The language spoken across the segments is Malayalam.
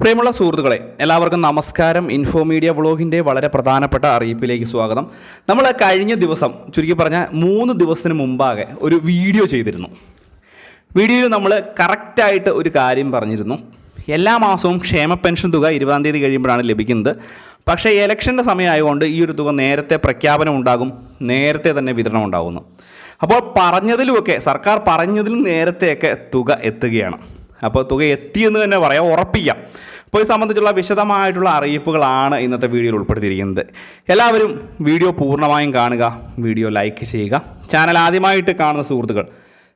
പ്രിയമുള്ള സുഹൃത്തുക്കളെ എല്ലാവർക്കും നമസ്കാരം. ഇൻഫോ മീഡിയ വ്ളോഗിന്റെ വളരെ പ്രധാനപ്പെട്ട അറിയിപ്പിലേക്ക് സ്വാഗതം. നമ്മൾ കഴിഞ്ഞ ദിവസം ചുരുക്കി പറഞ്ഞ മൂന്ന് ദിവസത്തിന് മുമ്പാകെ ഒരു വീഡിയോ ചെയ്തിരുന്നു. വീഡിയോയിൽ നമ്മൾ കറക്റ്റായിട്ട് ഒരു കാര്യം പറഞ്ഞിരുന്നു. എല്ലാ മാസവും ക്ഷേമ പെൻഷൻ തുക ഇരുപതാം തീയതി കഴിയുമ്പോഴാണ് ലഭിക്കുന്നത്. പക്ഷേ ഇലക്ഷന്റെ സമയമായതുകൊണ്ട് ഈ ഒരു തുക നേരത്തെ പ്രഖ്യാപനം ഉണ്ടാകും നേരത്തെ തന്നെ വിതരണം ഉണ്ടാകുന്നു. അപ്പോൾ പറഞ്ഞതിലുമൊക്കെ സർക്കാർ പറഞ്ഞതിലും നേരത്തെയൊക്കെ തുക എത്തുകയാണ്. അപ്പോൾ തുക എത്തിയെന്ന് തന്നെ പറയാം ഉറപ്പിക്കാം. അപ്പോൾ ഇത് സംബന്ധിച്ചുള്ള വിശദമായിട്ടുള്ള അറിയിപ്പുകളാണ് ഇന്നത്തെ വീഡിയോയിൽ ഉൾപ്പെടുത്തിയിരിക്കുന്നത്. എല്ലാവരും വീഡിയോ പൂർണമായും കാണുക വീഡിയോ ലൈക്ക് ചെയ്യുക. ചാനൽ ആദ്യമായിട്ട് കാണുന്ന സുഹൃത്തുക്കൾ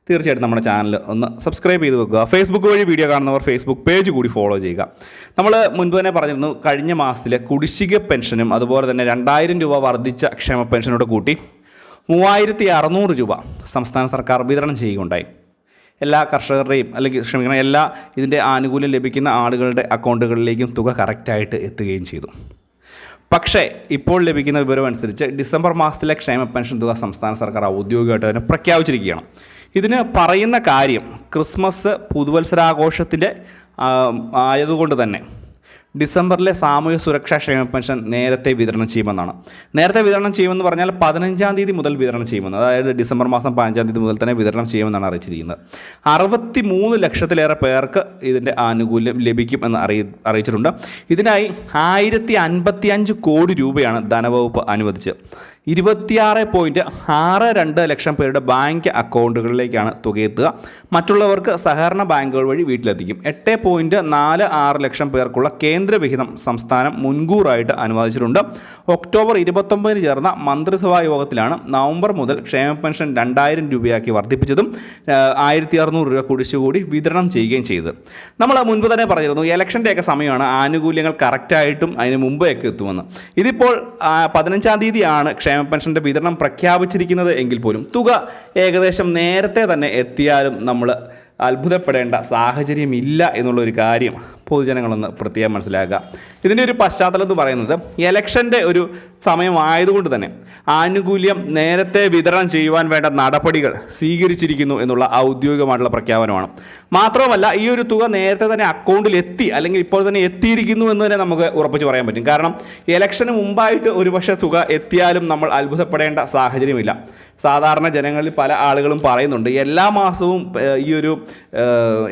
തീർച്ചയായിട്ടും നമ്മുടെ ചാനൽ ഒന്ന് സബ്സ്ക്രൈബ് ചെയ്ത് വെക്കുക. ഫേസ്ബുക്ക് വഴി വീഡിയോ കാണുന്നവർ ഫേസ്ബുക്ക് പേജ് കൂടി ഫോളോ ചെയ്യുക. നമ്മൾ മുൻപ് തന്നെ പറഞ്ഞിരുന്നു കഴിഞ്ഞ മാസത്തിലെ കുടിശ്ശിക പെൻഷനും അതുപോലെ തന്നെ രണ്ടായിരം രൂപ വർദ്ധിച്ച ക്ഷേമ പെൻഷനോട് കൂട്ടി മൂവായിരത്തി അറുന്നൂറ് രൂപ സംസ്ഥാന സർക്കാർ വിതരണം ചെയ്യുകയുണ്ടായി. എല്ലാ കർഷകരുടെയും അല്ലെങ്കിൽ ക്ഷമിക്കണം എല്ലാ ഇതിന്റെ ആനുകൂല്യം ലഭിക്കുന്ന ആളുകളുടെ അക്കൗണ്ടുകളിലേക്കും തുക കറക്റ്റായിട്ട് എത്തുകയും ചെയ്തു. പക്ഷേ ഇപ്പോൾ ലഭിക്കുന്ന വിവരം അനുസരിച്ച് ഡിസംബർ മാസത്തിലെ ക്ഷേമ പെൻഷൻ തുക സംസ്ഥാന സർക്കാർ ഔദ്യോഗികമായിട്ട് തന്നെ പ്രഖ്യാപിച്ചിരിക്കുകയാണ്. ഇതിന് പറയുന്ന കാര്യം ക്രിസ്മസ് പുതുവത്സരാഘോഷത്തിന്റെ ആയതുകൊണ്ട് തന്നെ ഡിസംബറിലെ സാമൂഹ്യ സുരക്ഷാ ക്ഷേമ പെൻഷൻ നേരത്തെ വിതരണം ചെയ്യുമെന്നാണ്. നേരത്തെ വിതരണം ചെയ്യുമെന്ന് പറഞ്ഞാൽ പതിനഞ്ചാം തീയതി മുതൽ വിതരണം ചെയ്യുമെന്ന് അതായത് ഡിസംബർ മാസം പതിനഞ്ചാം തീയതി മുതൽ തന്നെ വിതരണം ചെയ്യുമെന്നാണ് അറിയിച്ചിരിക്കുന്നത്. അറുപത്തി മൂന്ന് ലക്ഷത്തിലേറെ പേർക്ക് ഇതിന്റെ ആനുകൂല്യം ലഭിക്കും എന്ന് അറിയി അറിയിച്ചിട്ടുണ്ട്. ഇതിനായി ആയിരത്തി അൻപത്തി അഞ്ച് കോടി രൂപയാണ് ധനവകുപ്പ് അനുവദിച്ചത്. ഇരുപത്തിയാറ് പോയിന്റ് ആറ് രണ്ട് ലക്ഷം പേരുടെ ബാങ്ക് അക്കൗണ്ടുകളിലേക്കാണ് തുകയെത്തുക മറ്റുള്ളവർക്ക് സഹകരണ ബാങ്കുകൾ വഴി വീട്ടിലെത്തിക്കും. എട്ട് പോയിന്റ് നാല് ആറ് ലക്ഷം പേർക്കുള്ള കേന്ദ്രവിഹിതം സംസ്ഥാനം മുൻകൂറായിട്ട് അനുവദിച്ചിട്ടുണ്ട്. ഒക്ടോബർ ഇരുപത്തൊമ്പതിന് ചേർന്ന മന്ത്രിസഭാ യോഗത്തിലാണ് നവംബർ മുതൽ ക്ഷേമ പെൻഷൻ രണ്ടായിരം രൂപയാക്കി വർദ്ധിപ്പിച്ചതും ആയിരത്തി അറുന്നൂറ് രൂപ കുടിശ്ശുകൂടി വിതരണം ചെയ്യുകയും ചെയ്തത്. നമ്മൾ മുൻപ് തന്നെ പറഞ്ഞിരുന്നു ഇലക്ഷന്റെയൊക്കെ സമയമാണ് ആനുകൂല്യങ്ങൾ കറക്റ്റായിട്ടും അതിന് മുമ്പേ ഒക്കെ എത്തുമെന്ന്. ഇതിപ്പോൾ പതിനഞ്ചാം തീയതിയാണ് ക്ഷേമ പെൻഷന്റെ വിതരണം പ്രഖ്യാപിച്ചിരിക്കുന്നത് എങ്കിൽ പോലും തുക ഏകദേശം നേരത്തെ തന്നെ എത്തിയാലും നമ്മൾ അത്ഭുതപ്പെടേണ്ട സാഹചര്യമില്ല എന്നുള്ളൊരു കാര്യം പൊതുജനങ്ങളൊന്ന് പ്രത്യേകം മനസ്സിലാക്കുക. ഇതിന്റെ ഒരു പശ്ചാത്തലം എന്ന് പറയുന്നത് ഇലക്ഷന്റെ ഒരു സമയമായതുകൊണ്ട് തന്നെ ആനുകൂല്യം നേരത്തെ വിതരണം ചെയ്യുവാൻ വേണ്ട നടപടികൾ സ്വീകരിച്ചിരിക്കുന്നു എന്നുള്ള ഔദ്യോഗികമായിട്ടുള്ള പ്രഖ്യാപനമാണ്. മാത്രമല്ല ഈ ഒരു തുക നേരത്തെ തന്നെ അക്കൗണ്ടിൽ എത്തി അല്ലെങ്കിൽ ഇപ്പോൾ തന്നെ എത്തിയിരിക്കുന്നു എന്ന് തന്നെ നമുക്ക് ഉറപ്പിച്ച് പറയാൻ പറ്റും. കാരണം ഇലക്ഷന് മുമ്പായിട്ട് ഒരുപക്ഷെ തുക എത്തിയാലും നമ്മൾ അത്ഭുതപ്പെടേണ്ട സാഹചര്യമില്ല. സാധാരണ ജനങ്ങളിൽ പല ആളുകളും പറയുന്നുണ്ട് എല്ലാ മാസവും ഈ ഒരു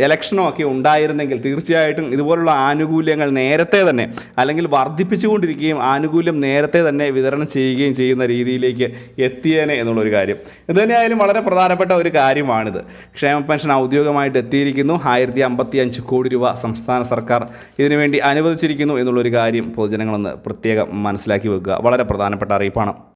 ഇലക്ഷനോ ഒക്കെ ഉണ്ടായിരുന്നെങ്കിൽ തീർച്ചയായിട്ടും ഇതുപോലുള്ള ആനുകൂല്യങ്ങൾ നേരത്തെ തന്നെ അല്ലെങ്കിൽ വർദ്ധിപ്പിച്ചുകൊണ്ടിരിക്കുകയും ആനുകൂല്യം നേരത്തെ തന്നെ വിതരണം ചെയ്യുകയും ചെയ്യുന്ന രീതിയിലേക്ക് എത്തിയേനെ എന്നുള്ളൊരു കാര്യം. ഇതുതന്നെയായാലും വളരെ പ്രധാനപ്പെട്ട ഒരു കാര്യമാണിത്. ക്ഷേമ പെൻഷൻ ഔദ്യോഗികമായിട്ട് എത്തിയിരിക്കുന്നു. ആയിരത്തി അമ്പത്തി അഞ്ച് കോടി രൂപ സംസ്ഥാന സർക്കാർ ഇതിനുവേണ്ടി അനുവദിച്ചിരിക്കുന്നു എന്നുള്ളൊരു കാര്യം പൊതുജനങ്ങളൊന്ന് പ്രത്യേകം മനസ്സിലാക്കി വെക്കുക. വളരെ പ്രധാനപ്പെട്ട അറിയിപ്പാണ്.